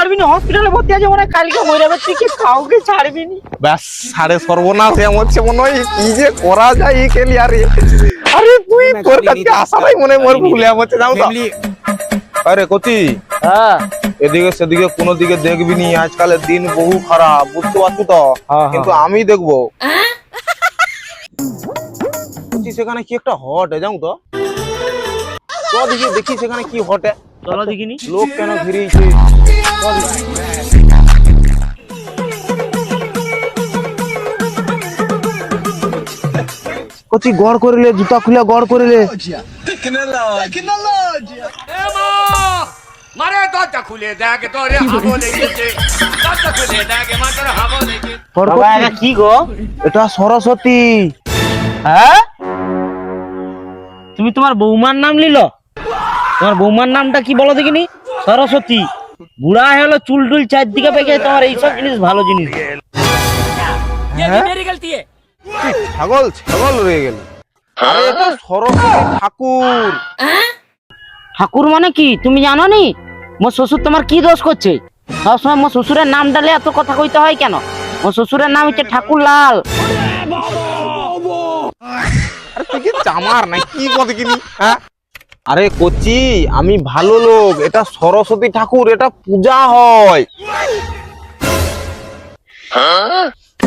ছাড়বি না হসপিটালে ভর্তি আছে মনে কালকে মরে যাবে তুই কি কাউকে ছাড়বি নি ব্যাস সাড়ে সর্বনাশ এমন হচ্ছে মনে হয় কি যে করা যায় এই কেলি আরে আরে তুই তোর কাছে আসাটাই মনে হয় মোর ভুলে হচ্ছে যাও তো? আরে কচি হ্যাঁ। এদিকে সেদিকে কোনো দিকে দেখবি নি আজকালের দিন বহু খারাপ বুঝতে পারছ তো? হ্যাঁ, কিন্তু আমি দেখব। সেখানে কি একটা হট যাও তো? তো দেখি সেখানে কি হটে। চলো দেখিনি। লোক কেন ঘিরেছে কচি গড় করিলে জুতা খুলে গড় করিলে। কি গো? এটা সরস্বতী। হ্যাঁ? তুমি তোমার বৌমার নাম নিল? তোমার বৌমার নামটা কি বলো দেখিনি? সরস্বতী। বুড়া হলো চুল টুল চারদিকে পেকে তোমার এইসব জিনিস ভালো জিনিস। হ্যাঁ? ছাগল ছাগল রয়ে গেল। ঠাকুর। ঠাকুর মানে কি? তুমি জানো নি? মোর শ্বশুর তোমার কি দোষ করছে? সবসময় মোর শ্বশুরের নাম ডালে এত কথা কইতে হয় কেন? মোর শ্বশুরের নাম হচ্ছে ঠাকুর লাল আরে তুই কি চামার নাই কি কথা কিনি হ্যাঁ? আরে কচি আমি ভালো লোক এটা সরস্বতী ঠাকুর এটা পূজা হয়।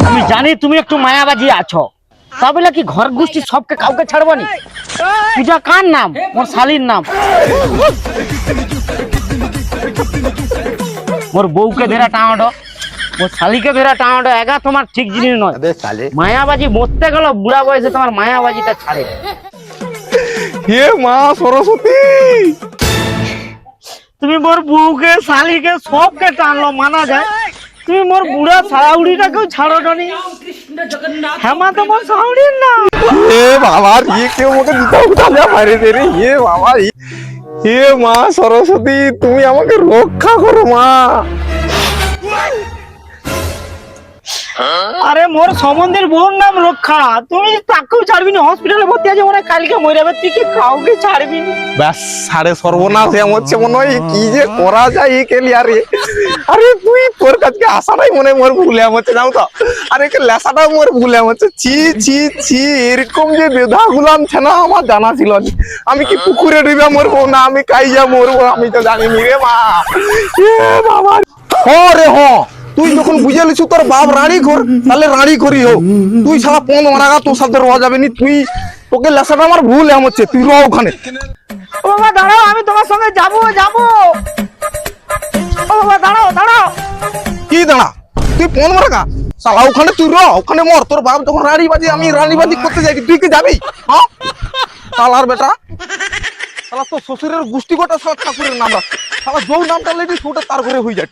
আমি জানি তুমি একটু মায়াবাজি আছো। তা বলে কি ঘর গোষ্ঠী সবকে কাউকে ছাড়বো নি? পূজা কার নাম? মোর শালির নাম। মোর বউকে ধরে টাঙাটো মোর শালিকে ধরে টাঙাটো এগা তোমার ঠিক জিনিস নয়। মায়াবাজি মরতে গেল বুড়া বয়সে তোমার মায়াবাজিটা ছাড়ে। হে মা সরস্বতী। তুমি মোর বউকে শালিকে সবকে টানলো মানা যায়। তুমি মোর বুড়া শাড়াউড়িটাকেও ছাড়ো নি হেমা তো মোর শাড়ির না। হে বাবা রে কেউ আমাকে জুতা উঠা যা দে রে। হে বাবা হে মা সরস্বতী তুমি আমাকে রক্ষা করো মা। আরে মোর সম্বন্ধের বোন নাম রক্ষা। তুমি তাকেও ছাড়বি না হসপিটালে ভর্তি আছে মনে কালকে মরে যাবে, তুই কি কাউকে ছাড়বি? ব্যাস, সাড়ে সর্বনাশ এমন হচ্ছে মনে হয়, কি যে করা যায় এই কেলি আরে আরে তুই তোর কাছে আসাটাই মনে মোর ভুলে হচ্ছে যাও তো? আরে কে লেসাটাও মোর ভুলে হচ্ছে ছি ছি ছি, এরকম যে বেধা গুলাম না, আমার জানা ছিল না। আমি কি পুকুরে ডুবে মরবো না, আমি কাইয়া মরবো, আমি তো জানি রে মা। এ বাবা। হ রে হ। তুই যখন বুঝে লিছু তোর বাপ রানী ঘর তাহলে রাড়ি করি হোক। তুই সারা পন মারাগা তোর সাথে রওয়া যাবে নি। তুই তোকে লেসাটা আমার ভুল এমন হচ্ছে তুই রহ ওখানে। ও বাবা দাঁড়াও আমি তোমার সঙ্গে যাব যাব। ও বাবা দাঁড়াও দাঁড়াও। কি দাঁড়া? তুই ফোন মারাগা সালা ওখানে তুই র ওখানে মর। তোর বাপ যখন রানী বাজি আমি রানী বাজি করতে যাই তুই কি যাবি? হ্যাঁ? সালার বেটা। সালা তোর শ্বশুরের গোষ্ঠী গোটা সালা ঠাকুরের নাম রাখছে। সালা যৌ নামটা লেবি ওটা তার ঘরে হয়ে যায়।